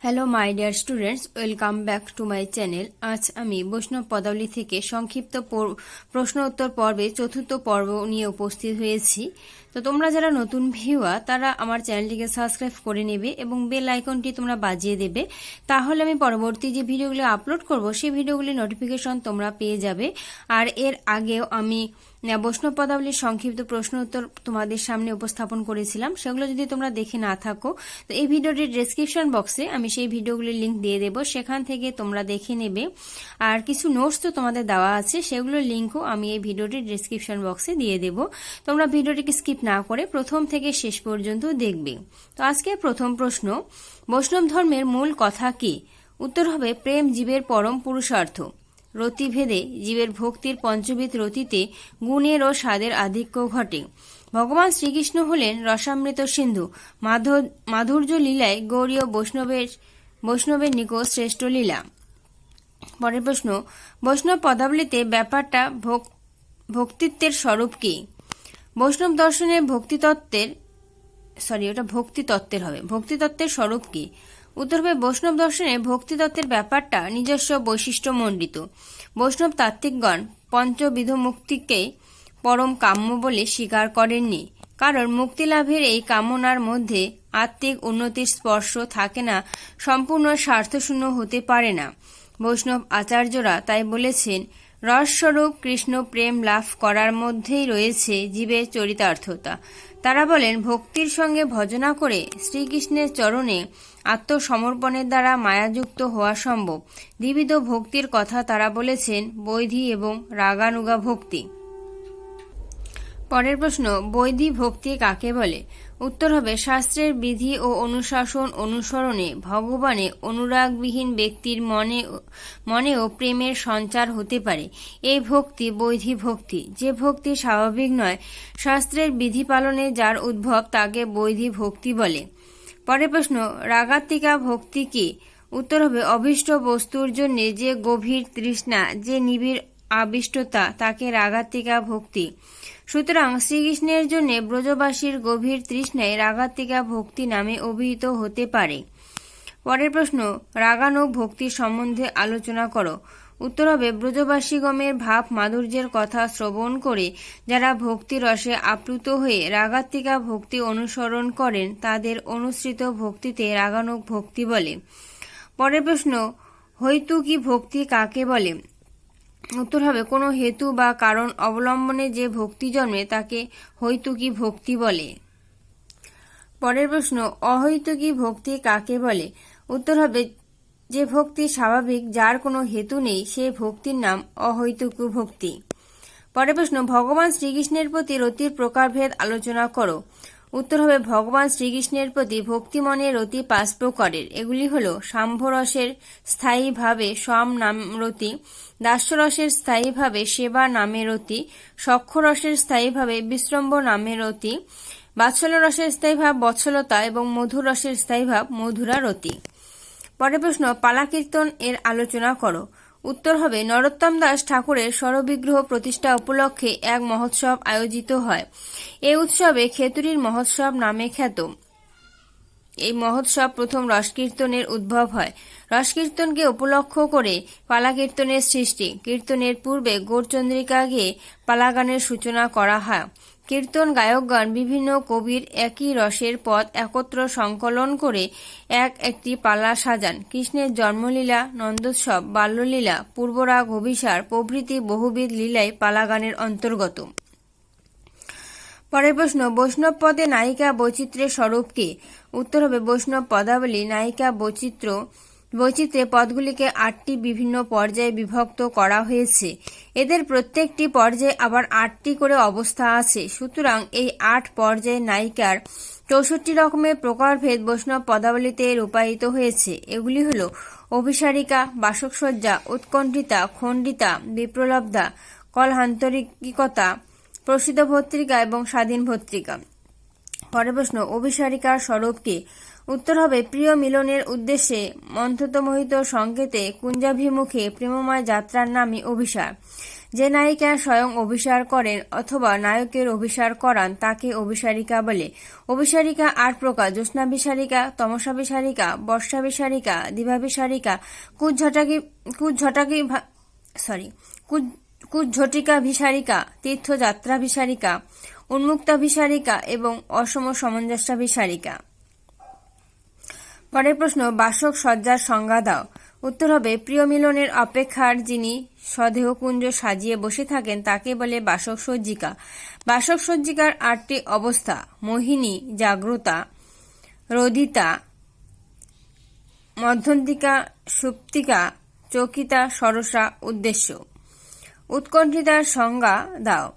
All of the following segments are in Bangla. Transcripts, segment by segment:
Hello my dear students welcome back to my channel আজ আমি বৈষ্ণব পদাবলী থেকে সংক্ষিপ্ত পর- প্রশ্ন উত্তর পর্বে চতুর্থ পর্ব নিয়ে উপস্থিত হয়েছি। তো তোমরা যারা নতুন ভিউয়া, তারা আমার চ্যানেলটিকে সাবস্ক্রাইব করে নেবে এবং বেল আইকনটি তোমরা বাজিয়ে দেবে। তাহলে আমি পরবর্তী যে ভিডিওগুলো আপলোড করব, সেই ভিডিওগুলির নোটিফিকেশন তোমরা পেয়ে যাবে। আর এর আগেও আমি বৈষ্ণব পদাবলীর সংক্ষিপ্ত প্রশ্ন উত্তর তোমাদের সামনে উপস্থাপন করেছিলাম। সেগুলো যদি তোমরা দেখে না থাকো, তো এই ভিডিওটির ডেসক্রিপশন বক্সে আমি সেই ভিডিওগুলির লিঙ্ক দিয়ে দেবো। সেখান থেকে তোমরা দেখে নেবে। আর কিছু নোটস তো তোমাদের দেওয়া আছে, সেগুলোর লিঙ্কও আমি এই ভিডিওটির ডেসক্রিপশন বক্সে দিয়ে দেবো। তোমরা ভিডিওটিকে স্কিপ না করে প্রথম থেকে শেষ পর্যন্ত দেখবে। তো আজকে প্রথম প্রশ্ন, বৈষ্ণব ধর্মের মূল কথা কি? উত্তর হবে, প্রেম, জীবের পরম পুরুষার্থ। রতিভেদে জীবের ভক্তির পঞ্চবিধ রতিতে গুণের ও স্বাদের আধিক্য ঘটে। ভগবান শ্রীকৃষ্ণ হলেন রসামৃত সিন্ধু। মাধ- মাধুর্য লীলায় গৌরীয় বৈষ্ণবের বৈষ্ণবের নিকট শ্রেষ্ঠ লীলা। পরের প্রশ্ন, বৈষ্ণব পদাবলিতে ব্যাপারটা ভক্তিত্বের স্বরূপ কি? বৈষ্ণব দর্শনে ভক্তিতত্ত্বের সরি ওটা ভক্তিতত্ত্বের হবে। ভক্তিতত্ত্বের স্বরূপ কি? উত্তর বৈষ্ণব দর্শনে ভক্তি তত্ত্বের ব্যাপারটা নিজস্ব বৈশিষ্ট্য মণ্ডিত। বৈষ্ণব তাত্ত্বিকগণ পঞ্চবিধ মুক্তিকে পরম কাম্য বলে স্বীকার করেননি। কারণ মুক্তিলাভের এই কামনার মধ্যে আত্মিক উন্নতির স্পর্শ থাকে না, সম্পূর্ণ স্বার্থশূন্য হতে পারে না। বৈষ্ণব আচার্যরা তাই বলেছেন রসস্বরূপ কৃষ্ণ প্রেম লাভ করার মধ্যেই রয়েছে জীবের চরিতার্থতা। তারা বলেন, ভক্তির সঙ্গে ভজনা করে শ্রীকৃষ্ণের চরণে আত্মসমর্পণের দ্বারা মায়াযুক্ত হওয়া সম্ভব। দ্বিবিধ ভক্তির কথা তারা বলেছেন, বৈধি এবং রাগানুগা ভক্তি। পরের প্রশ্ন, বৈধি ভক্তি কাকে বলে? উত্তর হবে, শাস্ত্রের বিধি ও অনুশাসন অনুসরণে ভগবানে অনুরাগবিহীন ব্যক্তির মনে মনেও প্রেমের সঞ্চার হতে পারে। এই ভক্তি বৈধি ভক্তি। যে ভক্তি স্বাভাবিক নয়, শাস্ত্রের বিধি পালনে যার উদ্ভব তাকে বৈধি ভক্তি বলে। পরের প্রশ্ন, রাগাত্মিকা ভক্তি কি? উত্তর হবে, অভীষ্ট বস্তুর জন্য যে গভীর তৃষ্ণা, যে নিবিড় আবিষ্টতা, তাকে রাগাত্মিকা ভক্তি। সুতরাং শ্রীকৃষ্ণের জন্য ব্রজবাসীর গভীর তৃষ্ণায় রাগাত্মিকা ভক্তি নামে অভিহিত হতে পারে। পরের প্রশ্ন রাগানো ভক্তির সম্বন্ধে আলোচনা করো। উত্তর হবে ব্রজবাসীগমের ভাব মাধুর্যের কথা শ্রবণ করে যারা ভক্তি রসে আপ্লুত হয়ে রাগাত্মিকা ভক্তি অনুসরণ করেন, তাদের অনুসৃত ভক্তিতে রাগানুক ভক্তি বলে। পরের প্রশ্ন হৈতুকি ভক্তি কাকে বলে? উত্তর হবে, কোনো হেতু বা কারণ অবলম্বনে যে ভক্তি জন্মে তাকে হৈতুকি ভক্তি বলে। পরের প্রশ্ন, অহৈতুকী ভক্তি কাকে বলে? উত্তর হবে, যে ভক্তি স্বাভাবিক, যার কোনো হেতু নেই, সে ভক্তির নাম অহৈতুকী ভক্তি। পরের প্রশ্ন, ভগবান শ্রীকৃষ্ণের প্রতি রতির প্রকারভেদ আলোচনা করো। উত্তর হবে, ভগবান শ্রীকৃষ্ণের প্রতি ভক্তি মনে রতি পাঁচ প্রকারের এগুলি হল সাম্ভরসের স্থায়ীভাবে সম নাম রতি, দাস্যরসের স্থায়ীভাবে সেবা নামে রতি, সক্ষরসের স্থায়ীভাবে বিশ্রম্ভ নামে রতি বাৎসল্য রসের স্থায়ীভাব বৎসলতা এবং মধুর রসের স্থায়ীভাব মধুরা রতি। পরের প্রশ্ন পালা কীর্তন এর আলোচনা করো। উত্তর হবে, নরোত্তম দাস ঠাকুরের স্বরবিগ্রহ প্রতিষ্ঠা উপলক্ষে এক মহোৎসব আয়োজিত হয়। এই উৎসবে খেতুরির মহোৎসব নামে খ্যাত। এই মহোৎসব প্রথম রসকীর্তনের উদ্ভব হয়। রসকীর্তনকে উপলক্ষ করে পালা কীর্তনের সৃষ্টি। কীর্তনের পূর্বে গৌরচন্দ্রিকা গিয়ে পালাগানের সূচনা করা হয়। কীর্তন গায়কগণ বিভিন্ন কবির একই রসের পদ একত্র সংকলন করে এক একটি পালা সাজান। কৃষ্ণের জন্মলীলা, নন্দোৎসব, বাল্যলীলা, পূর্বরাগ, অভিসার, প্রভৃতি বহুবিধ লীলাই পালাগানের অন্তর্গত। পরের প্রশ্ন, বৈষ্ণব পদে নায়িকা বৈচিত্র্যের স্বরূপ কি? উত্তর হবে বৈষ্ণব পদাবলী, নায়িকা বৈচিত্র্য বৈচিত্র্যে পদগুলিকে আটটি বিভিন্ন পর্যায়ে বিভক্ত করা হয়েছে। এদের প্রত্যেকটি পর্যায়ে আবার আটটি করে অবস্থা আছে। সুতরাং এই আট পর্যায়ে নায়িকার চৌষট্টি রকমের প্রকারভেদ বৈষ্ণব পদাবলীতে রূপায়িত হয়েছে। এগুলি হল অভিসারিকা, বাসকসজ্জা, উৎকণ্ঠিতা, খণ্ডিতা, বিপ্রলব্ধা কলহান্তরিকতা প্রসিদ্ধ ভত্রিকা এবং স্বাধীন ভত্রিকা। পরে প্রশ্ন, অভিসারিকার স্বরূপ কি? উত্তর হবে, প্রিয় মিলনের উদ্দেশ্যে মন্থতমোহিত সংকেতে কুঞ্জাভিমুখে প্রেমময় যাত্রার নামই অভিসার। যে নায়িকা স্বয়ং অভিসার করেন অথবা নায়কের অভিসার করান, তাকে অভিসারিকা বলে। অভিসারিকা আট প্রকার জ্যোৎস্নাভিসারিকা, তমসাভিসারিকা, বর্ষাভিসারিকা, দিভাভিসারিকা, কুজ্ঝটাকি কুজ্ঝটাকি সরি কুজ্ঝটিকা ভিসারিকা তীর্থযাত্রা ভিসারিকা উন্মুক্তা ভিসারিকা এবং অসম সমঞ্জস্যা ভিসারিকা পরের প্রশ্ন, বাসক সজ্জার সংজ্ঞা দাও। উত্তর হবে, প্রিয় মিলনের অপেক্ষার যিনি স্বদেহকুঞ্জ সাজিয়ে বসে থাকেন, তাকে বলে বাসক সজ্জিকা। বাসক সজ্জিকার আটটি অবস্থা, মোহিনী, জাগ্রতা রোদিতা মধ্যন্তিকা, সুপ্তিকা, চকিতা, সরসা, উদ্দেশ্য। উৎকণ্ঠিতার সংজ্ঞা দাও।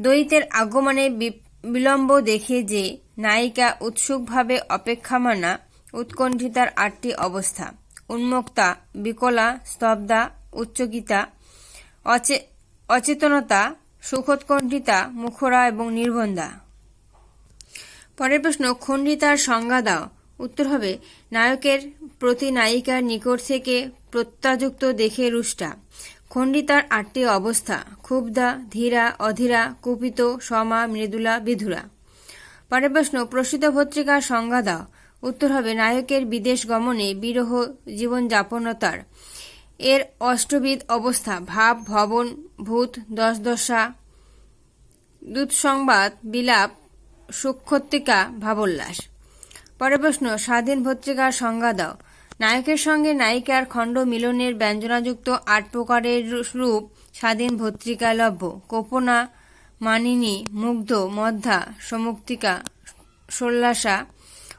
দ্বৈতের আগমনে বিলম্ব দেখে যে নায়িকা উৎসুকভাবে অপেক্ষামানা উৎকণ্ঠিতার আটটি অবস্থা। উন্মুক্তা, বিকলা, স্তব্ধা, উচ্চকিতা, অচে, অচেতনতা, সুখোৎকণ্ঠিতা, মুখরা এবং নির্বন্ধা। পরের প্রশ্ন, খণ্ডিতার সংজ্ঞা দাও। উত্তর হবে, নায়কের প্রতি নায়িকার নিকট থেকে প্রত্যাযুক্ত দেখে রুষ্টা খণ্ডিতার আটটি অবস্থা, ক্ষুব্ধা, ধীরা, অধীরা, কুপিত, সমা, মৃদুলা, বিধুরা। পরের প্রশ্ন, প্রসিদ্ধ পত্রিকার সংজ্ঞা দাও। উত্তর হবে, নায়কের বিদেশ গমনে বিরহ জীবনযাপনতার। এর অষ্টবিধ অবস্থা, ভাব, ভবন, ভূত, দশদশা দুৎসংবাদ বিলাপ সুক্ষত্রিকা ভাবোল্লাস। পরে প্রশ্ন, স্বাধীন পত্রিকার সংজ্ঞা দাও। নায়কের সঙ্গে নায়িকার খণ্ড মিলনের ব্যঞ্জনাযুক্ত আট প্রকারের রূপ স্বাধীন ভত্রিকা লভ্য। কোপনা মানিনী, মুগ্ধ, মধ্যা, সমুক্তিকা সোল্লাসা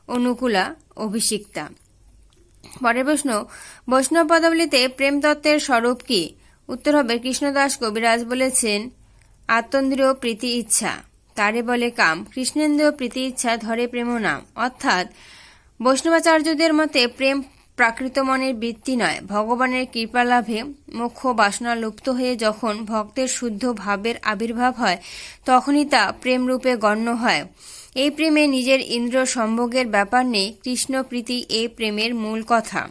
অনুকূলা অভিষিক্তা। পরের প্রশ্ন, বৈষ্ণব পদাবলিতে প্রেমতত্ত্বের স্বরূপ কি? উত্তর হবে, কৃষ্ণদাস কবিরাজ বলেছেন, আত্মন্দ্রীয় প্রীতি ইচ্ছা। তারে বলে কাম, কৃষ্ণেন্দ্রীয় প্রীতি ইচ্ছা ধরে প্রেম নাম। অর্থাৎ, বৈষ্ণবাচার্যদের মতে প্রেম প্রাকৃত মনের বৃত্তি নয়, ভগবানের কৃপালাভে মুখ্য বাসনা লুপ্ত হয়ে যখন ভক্তের শুদ্ধ ভাবের আবির্ভাব হয়, তখনই তা প্রেমরূপে গণ্য হয়। এই প্রেমে নিজের ইন্দ্র সম্ভোগের ব্যাপার নেই, কৃষ্ণ প্রীতি এই প্রেমের মূল কথা।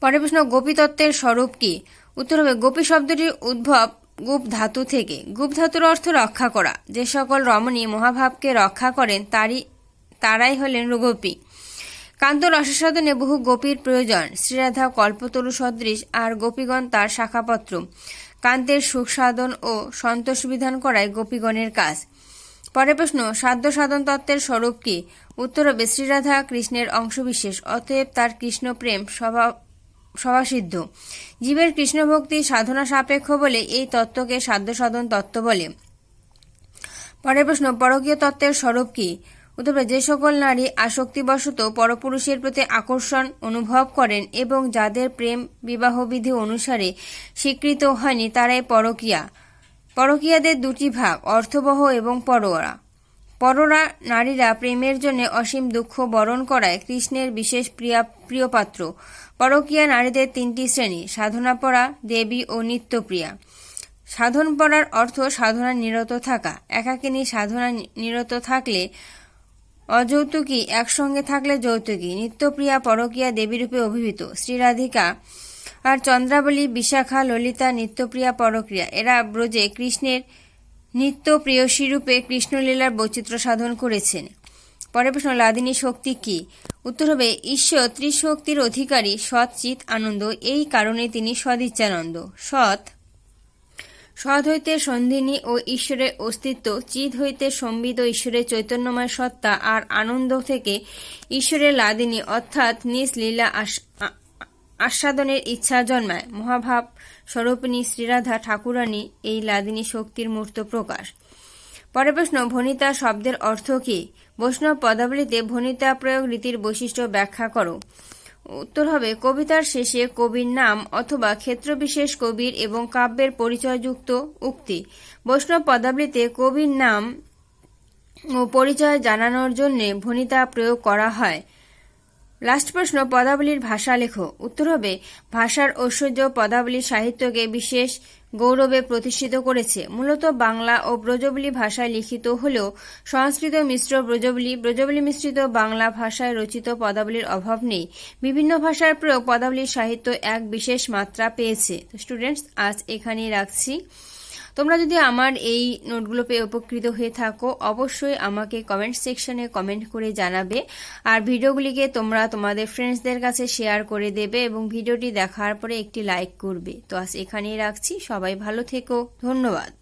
পরে প্রশ্ন, গোপীতত্ত্বের স্বরূপ কি? উত্তর হবে, গোপী শব্দটির উদ্ভব গুপ ধাতু থেকে। গুপ ধাতুর অর্থ রক্ষা করা। যে সকল রমণী মহাভাবকে রক্ষা করেন, তারই, তারাই হলেন গোপী। কান্ত রসাসাধনে বহু গোপীর প্রয়োজন। শ্রীরাধা, কল্পতরু সদৃশ আর গোপীগণ তার শাখাপত্র। কান্তের সুখ সাধন ও সন্তোষ বিধান করায় গোপীগণের কাজ। পরে প্রশ্ন, সাধ্য সাধন তত্ত্বের স্বরূপ কি? উত্তর হবে, শ্রীরাধা কৃষ্ণের অংশবিশেষ, অতএব তার কৃষ্ণ প্রেম স্বভাব স্বভাসিদ্ধ জীবের কৃষ্ণভক্তি সাধনা সাপেক্ষ বলে এই তত্ত্বকে সাধ্য সাধন তত্ত্ব বলে। পরের প্রশ্ন, পরকীয় তত্ত্বের স্বরূপ কি? উত্তর যে সকল নারী আসক্তিবশত পরপুরুষের প্রতি আকর্ষণ অনুভব করেন এবং যাদের প্রেম বিবাহবিধি অনুসারে স্বীকৃত হয়নি, তারাই পরকিয়া। পরকিয়াদের দুটি ভাগ, অর্থবহ এবং পরোয়া। পররা নারীরা প্রেমের জন্য অসীম দুঃখ বরণ করায় কৃষ্ণের বিশেষ প্রিয়া, প্রিয়পাত্র। পরকীয়া নারীদের তিনটি শ্রেণি, সাধনাপরা, দেবী ও নিত্যপ্রিয়া। সাধন পড়ার অর্থ সাধনা নিরত থাকা। একাকিনী সাধনা নিরত থাকলে অযৌতুকী, একসঙ্গে থাকলে যৌতুকী, নিত্যপ্রিয়া পরকীয়া দেবীরূপে অভিহিত শ্রীরাধিকা আর চন্দ্রাবলী, বিশাখা, ললিতা, নিত্যপ্রিয়া পরক্রিয়া এরা ব্রজে কৃষ্ণের নিত্য প্রিয়সীরূপে কৃষ্ণলীলার বৈচিত্র্য সাধন করেছেন। পরে প্রশ্ন লাদিনী শক্তি কি? উত্তর হবে, ঈশ্বর ত্রিশক্তির অধিকারী, সৎ চিত আনন্দ। এই কারণে তিনি সদিচ্ছানন্দ। সৎ সৎ হইতে সন্ধিনী ও ঈশ্বরের অস্তিত্ব, চিত হইতে সম্বিত ঈশ্বরের চৈতন্যময় সত্তা আর আনন্দ থেকে ঈশ্বরের লাদিনী অর্থাৎ নিজ লীলা আস্বাদনের ইচ্ছা জন্মায়। মহাভাব স্বরূপিনী শ্রীরাধা ঠাকুরানী এই লাদিনী শক্তির মূর্ত প্রকাশ। পরে প্রশ্ন, ভনিতা শব্দের অর্থ কি? বৈষ্ণব পদাবলীতে ভনিতা প্রয়োগ রীতির বৈশিষ্ট্য ব্যাখ্যা করো। উত্তর হবে কবিতার শেষে কবির নাম অথবা ক্ষেত্রবিশেষ কবির এবং কাব্যের পরিচয়যুক্ত উক্তি। বৈষ্ণব পদাবলীতে কবির নাম ও পরিচয় জানানোর জন্য ভনিতা প্রয়োগ করা হয়। লাস্ট প্রশ্ন পদাবলীর ভাষা লেখো। উত্তর হবে, ভাষার ঐশ্বর্য পদাবলীর সাহিত্যকে বিশেষ গৌরবে প্রতিষ্ঠিত করেছে। মূলত বাংলা ও ব্রজবলি ভাষায় লিখিত হলেও সংস্কৃত মিশ্র ব্রজবলি ব্রজবলি মিশ্রিত বাংলা ভাষায় রচিত পদাবলীর অভাব নেই। বিভিন্ন ভাষার প্রয়োগ পদাবলীর সাহিত্য এক বিশেষ মাত্রা পেয়েছে। স্টুডেন্টস আজ এখানেই রাখছি। তোমরা যদি আমার এই নোটগুলো পেয়ে উপকৃত হয়ে থাকো, অবশ্যই আমাকে কমেন্ট সেকশনে কমেন্ট করে জানাবে। আর ভিডিওগুলিকে তোমরা তোমাদের ফ্রেন্ডসদের কাছে শেয়ার করে দেবে এবং ভিডিওটি দেখার পরে একটি লাইক করবে। তো আজ এখানেই রাখছি। সবাই ভালো থেকো। ধন্যবাদ।